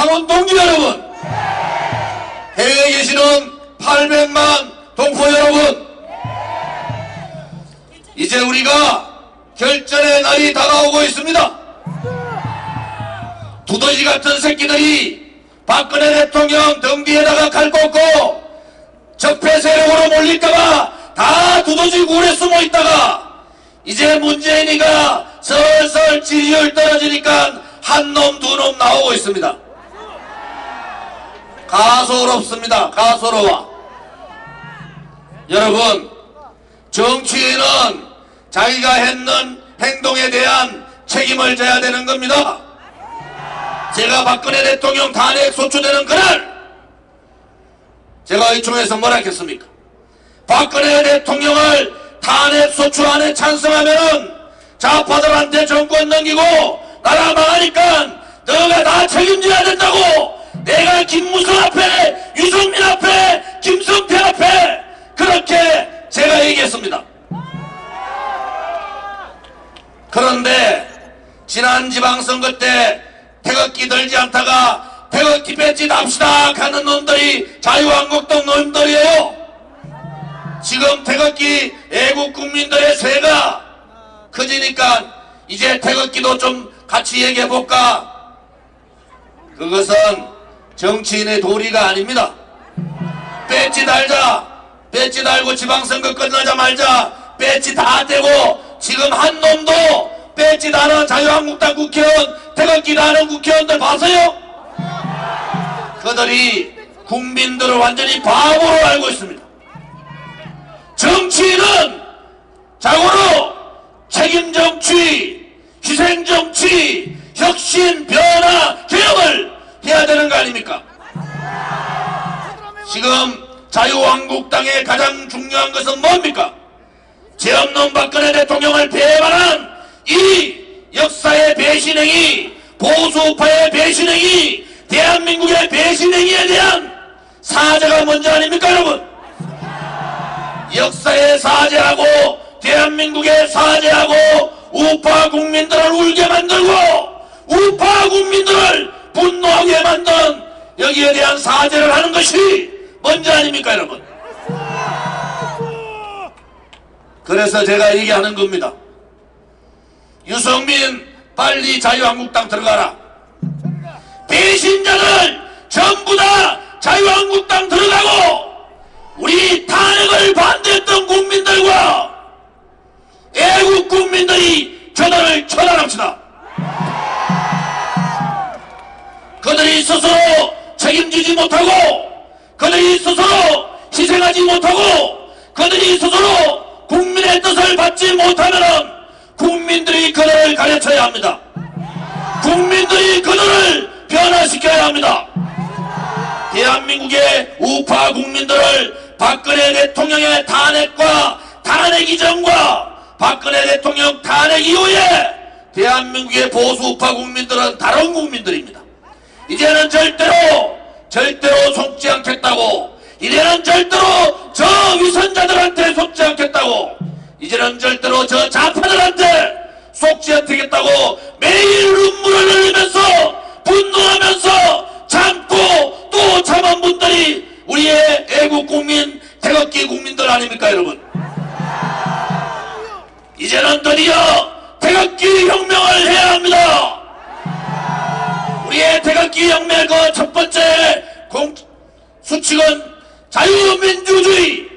당원 동지 여러분, 해외에 계시는 800만 동포 여러분, 이제 우리가 결전의 날이 다가오고 있습니다. 두더지 같은 새끼들이 박근혜 대통령 등 뒤에다가 칼 꽂고 적폐 세력으로 몰릴까봐 다 두더지 굴에 숨어 있다가 이제 문재인이가 슬슬 지지율 떨어지니까 한 놈 두 놈 나오고 있습니다. 가소롭습니다. 가소로워. 여러분 정치인은 자기가 했는 행동에 대한 책임을 져야 되는 겁니다. 제가 박근혜 대통령 탄핵 소추되는 그날 제가 이총에서 뭐라 했겠습니까? 박근혜 대통령을 탄핵 소추안에 찬성하면은 좌파들한테 정권 넘기고 나라 망하니까 너가 다 책임져야 된다고 내가 김무성 앞에 유승민 앞에 김성태 앞에 그렇게 제가 얘기했습니다. 그런데 지난 지방선거 때 태극기 들지 않다가 태극기 배지 납시다 하는 놈들이 자유한국당 놈들이에요. 지금 태극기 애국 국민들의 세가 커지니까 이제 태극기도 좀 같이 얘기해 볼까? 그것은 정치인의 도리가 아닙니다. 배지 달자, 배지 달고 지방선거 끝나자 말자, 배지 다 떼고 지금 한 놈도 배지 다는 자유한국당 국회의원, 태극기 다는 국회의원들 봐서요? 그들이 국민들을 완전히 바보로 알고 있습니다. 정치인은 자고로 책임 정치, 희생 정치, 혁신, 변화, 개혁을 해야 되는 거 아닙니까? 지금 자유한국당의 가장 중요한 것은 뭡니까? 죄 없는 박근혜 대통령을 배반한 이 역사의 배신행위, 보수파의 배신행위, 대한민국의 배신행위에 대한 사죄가 먼저 아닙니까, 여러분? 역사의 사죄하고 대한민국의 사죄하고 우파 국민들을 울게 만들고 우파 국민들을 분노하게 만든 여기에 대한 사죄를 하는 것이 먼저 아닙니까 여러분? 그래서 제가 얘기하는 겁니다. 유성민 빨리 자유한국당 들어가라. 배신자들 전부 다 자유한국당 들어가고 우리 탄핵을 반대했던 국민들과 애국 국민들이 전화를 처단합시다. 스스로 책임지지 못하고 그들이 스스로 희생하지 못하고 그들이 스스로 국민의 뜻을 받지 못하면 국민들이 그들을 가르쳐야 합니다. 국민들이 그들을 변화시켜야 합니다. 대한민국의 우파 국민들을 박근혜 대통령의 탄핵과 탄핵 이전과 박근혜 대통령 탄핵 이후에 대한민국의 보수 우파 국민들은 다른 국민들입니다. 이제는 절대로 절대로 속지 않겠다고. 이제는 절대로 저 위선자들한테 속지 않겠다고. 이제는 절대로 저 좌파들한테 속지 않겠다고. 매일 눈물을 흘리면서 분노하면서 참고 또 참은 분들이 우리의 애국 국민 태극기 국민들 아닙니까 여러분? 이제는 드디어 태극기 혁명을 해야 합니다. 우리의 태극기 그첫 번째 공, 수칙은 자유민주주의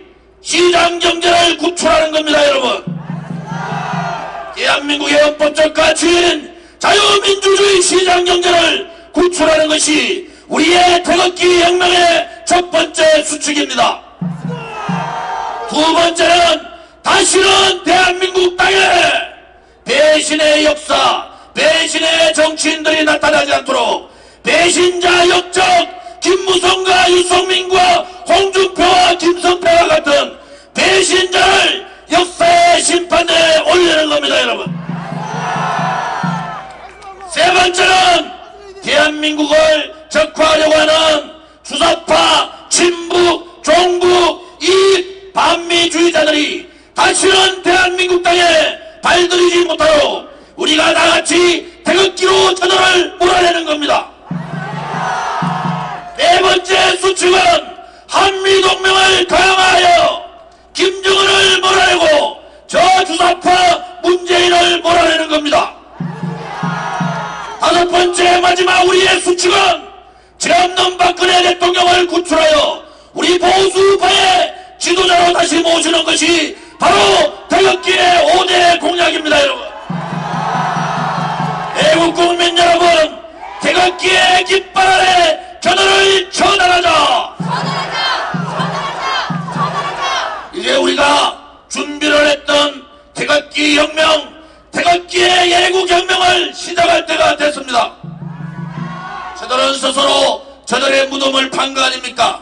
시장 경제를 구출하는 겁니다, 여러분. 대한민국의 헌법적 가치인 자유민주주의 시장 경제를 구출하는 것이 우리의 태극기 혁명의 첫 번째 수칙입니다. 두 번째는 다시는 대한민국 땅에 배신의 역사, 배신의 정치인들이 나타나지 않도록 배신자 역적 김무성과 유성민과 홍준표와 김성태와 같은 배신자를 역사의 심판대에 올리는 겁니다, 여러분. 세 번째는 대한민국을 적화하려고 하는 주사파, 친북, 종북, 이 반미주의자들이 다시는 대한민국 땅에 발들이지 못하도록 우리가 다같이 태극기로 전원을 몰아내는 겁니다. 네 번째 수칙은 한미동맹을 강화하여 김정은을 몰아내고 저 주사파 문재인을 몰아내는 겁니다. 다섯 번째 마지막 우리의 수칙은 죄 없는 박근혜 대통령을 구출하여 우리 보수파의 지도자로 다시 모시는 것이 바로 태극기의 5대 공약입니다 여러분 애국 국민 여러분 태극기의 깃발 아래 겨들을 쳐나가자 이제 우리가 준비를 했던 태극기 혁명 태극기의 예국 혁명을 시작할 때가 됐습니다 저들은 스스로 저들의 무덤을 판 거 아닙니까?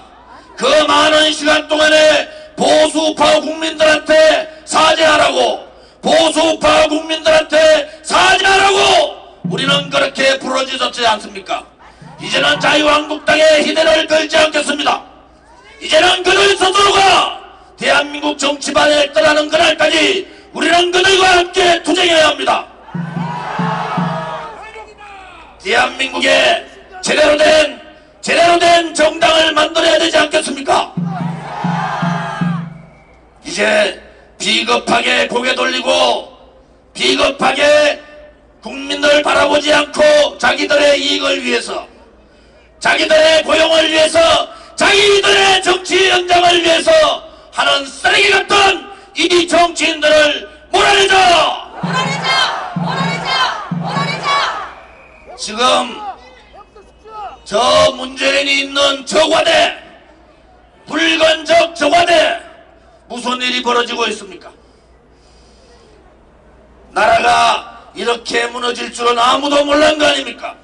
그 많은 시간 동안에 보수파 국민들한테 사죄하라고 보수파 국민들한테 사죄하라고 우리는 그렇게 부러지졌지 않습니까? 이제는 자유한국당의 희대를 걸지 않겠습니다. 이제는 그들 스스로가 대한민국 정치반에 떠나는 그날까지 우리는 그들과 함께 투쟁해야 합니다. 대한민국에 제대로 된 제대로 된 정당을 만들어야 되지 않겠습니까? 이제 비겁하게 고개 돌리고 비겁하게 국민들 바라보지 않고 자기들의 이익을 위해서 자기들의 고용을 위해서 자기들의 정치 연장을 위해서 하는 쓰레기 같은 이 정치인들을 몰아내자 몰아내자! 몰아내자! 몰아내자! 지금 저 문재인이 있는 저과대 불건적 저과대 무슨 일이 벌어지고 있습니까? 나라가 이렇게 무너질 줄은 아무도 몰란 거 아닙니까?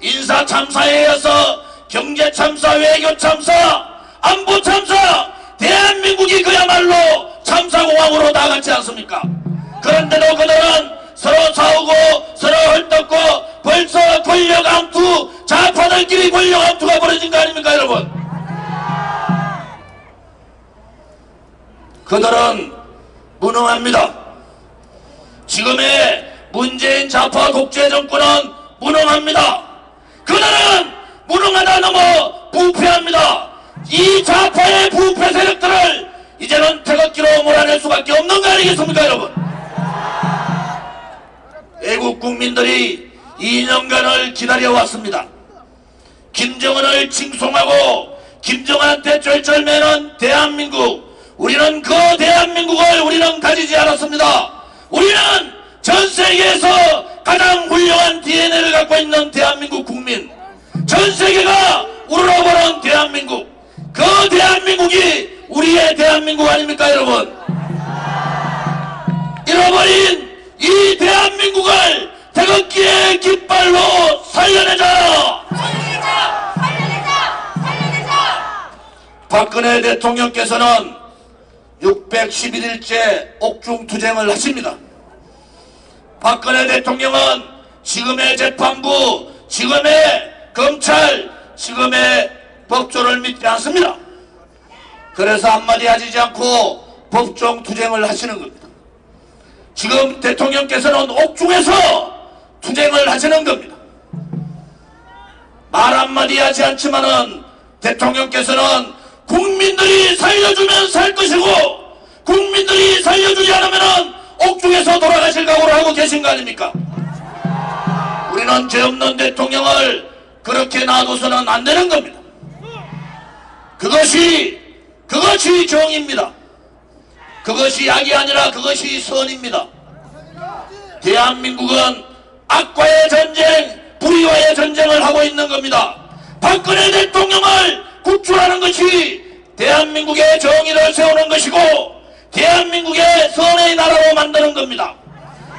인사 참사에 이어서 경제 참사, 외교 참사, 안보 참사, 대한민국이 그야말로 참사공항으로 나갔지 않습니까? 그런데도 그들은 서로 싸우고 서로 헐떡고 벌써 권력 암투, 좌파들끼리 권력 암투가 벌어진 거 아닙니까, 여러분? 그들은 무능합니다. 지금의 문재인 좌파 독재 정권은 무능합니다. 그들은 무능하다 넘어 부패합니다. 이 좌파의 부패 세력들을 이제는 태극기로 몰아낼 수밖에 없는 거 아니겠습니까, 여러분? 애국 국민들이 2년간을 기다려왔습니다. 김정은을 칭송하고 김정은한테 쩔쩔매는 대한민국 우리는 그 대한민국을 우리는 가지지 않았습니다. 우리는 전 세계에서 가장 훌륭한 DNA를 갖고 있는 대한민국 국민 전 세계가 우러러보는 대한민국 그 대한민국이 우리의 대한민국 아닙니까 여러분 잃어버린 이 대한민국을 태극기의 깃발로 살려내자 살려내자! 살려내자! 살려내자! 박근혜 대통령께서는 611일째 옥중투쟁을 하십니다. 박근혜 대통령은 지금의 재판부, 지금의 검찰, 지금의 법조를 믿지 않습니다. 그래서 한마디 하지 않고 법정 투쟁을 하시는 겁니다. 지금 대통령께서는 옥중에서 투쟁을 하시는 겁니다. 말 한마디 하지 않지만은 대통령께서는 국민들이 살려주면 살 것이고 국민들이 살려주지 않으면은 옥중에서 돌아가실 각오를 하고 계신 거 아닙니까? 우리는 죄 없는 대통령을 그렇게 놔둬서는 안 되는 겁니다. 그것이 그것이 정입니다. 그것이 약이 아니라 그것이 선입니다. 대한민국은 악과의 전쟁, 불의와의 전쟁을 하고 있는 겁니다. 박근혜 대통령을 구출하는 것이 대한민국의 정의를 세우는 것이고 대한민국의 선의 나라로 만드는 겁니다.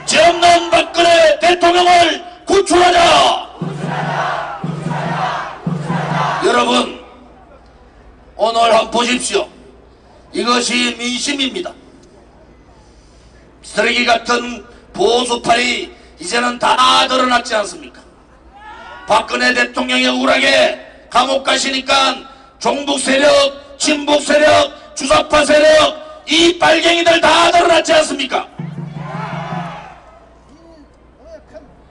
죄 없는 박근혜 대통령을 구출하자! 여러분, 오늘 한번 보십시오. 이것이 민심입니다. 쓰레기 같은 보수팔이 이제는 다 드러났지 않습니까? 박근혜 대통령이 억울하게 감옥 가시니까 종북 세력, 친북 세력, 주사파 세력, 이 빨갱이들 다 드러났지 않습니까?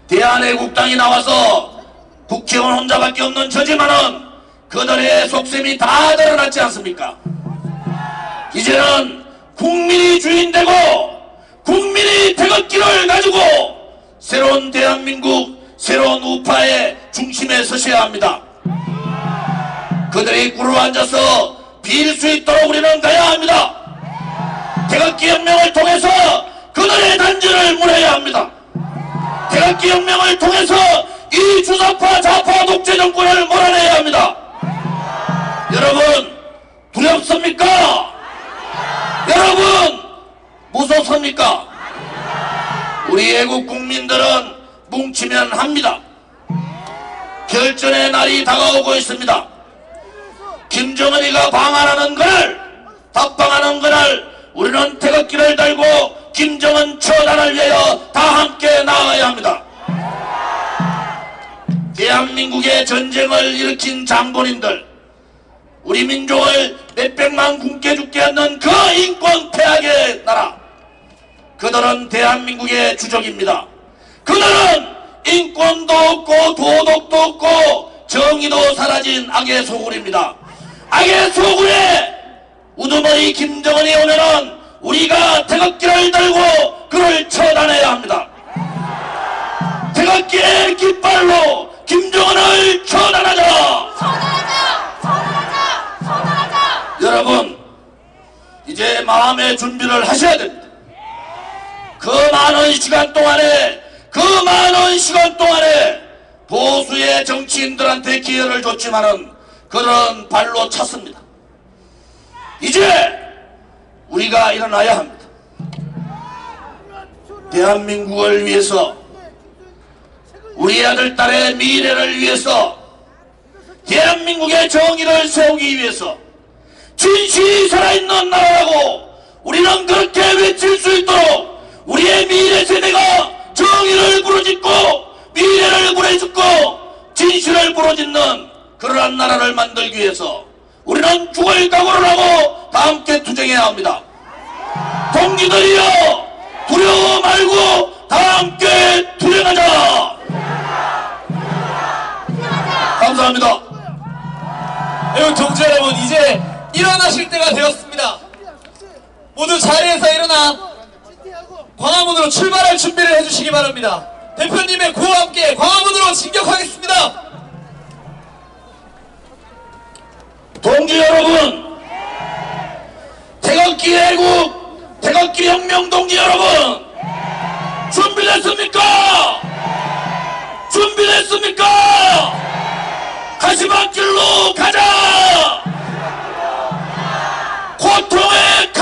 대한애국당이 나와서 국회의원 혼자밖에 없는 저지만은 그들의 속셈이 다 드러났지 않습니까? 이제는 국민이 주인되고 국민이 태극기를 가지고 새로운 대한민국 새로운 우파의 중심에 서셔야 합니다. 그들이 꿇어 앉아서 빌 수 있도록 우리는 가야 합니다. 태극기 혁명을 통해서 그들의 단죄를 물어야 합니다. 태극기 혁명을 통해서 이 주사파 좌파 독재 정권을 몰아내야 합니다. 여러분 두렵습니까? 여러분 무섭습니까? 우리 애국 국민들은 뭉치면 합니다. 결전의 날이 다가오고 있습니다. 김정은이가 방한하는 그날, 답방하는 그날 우리는 태극기를 달고 김정은 처단을 위하여 다 함께 나아가야 합니다. 대한민국의 전쟁을 일으킨 장본인들, 우리 민족을 몇백만 굶게 죽게 하는 그 인권 폐악의 나라, 그들은 대한민국의 주적입니다. 그들은 인권도 없고 도덕도 없고 정의도 사라진 악의 소굴입니다. 악의 소굴에 우두머리 김정은이 오면은 우리가 태극기를 들고 그를 처단해야 합니다. 태극기의 깃발로 김정은을 처단하자! 처단하자! 처단하자! 처단하자! 여러분, 이제 마음의 준비를 하셔야 됩니다. 그 많은 시간 동안에, 그 많은 시간 동안에 보수의 정치인들한테 기회를 줬지만은 그런 발로 찼습니다. 이제 우리가 일어나야 합니다. 대한민국을 위해서 우리 아들, 딸의 미래를 위해서 대한민국의 정의를 세우기 위해서 진실이 살아있는 나라라고 우리는 그렇게 외칠 수 있도록 우리의 미래 세대가 정의를 부르짖고 미래를 부르짖고 진실을 부르짖는 그러한 나라를 만들기 위해서 우리는 죽을 각오를 하고 다 함께 투쟁해야 합니다. 동지들이여 두려워 말고 다 함께 투쟁하자. 감사합니다. 애국 동지 여러분 이제 일어나실 때가 되었습니다. 모두 자리에서 일어나 광화문으로 출발할 준비를 해주시기 바랍니다. 대표님의 구호와 함께 광화문으로 진격하겠습니다. 동지 여러분, 태극기 애국, 태극기 혁명 동지 여러분, 준비됐습니까? 준비됐습니까? 가시밭길로 가자! 고통의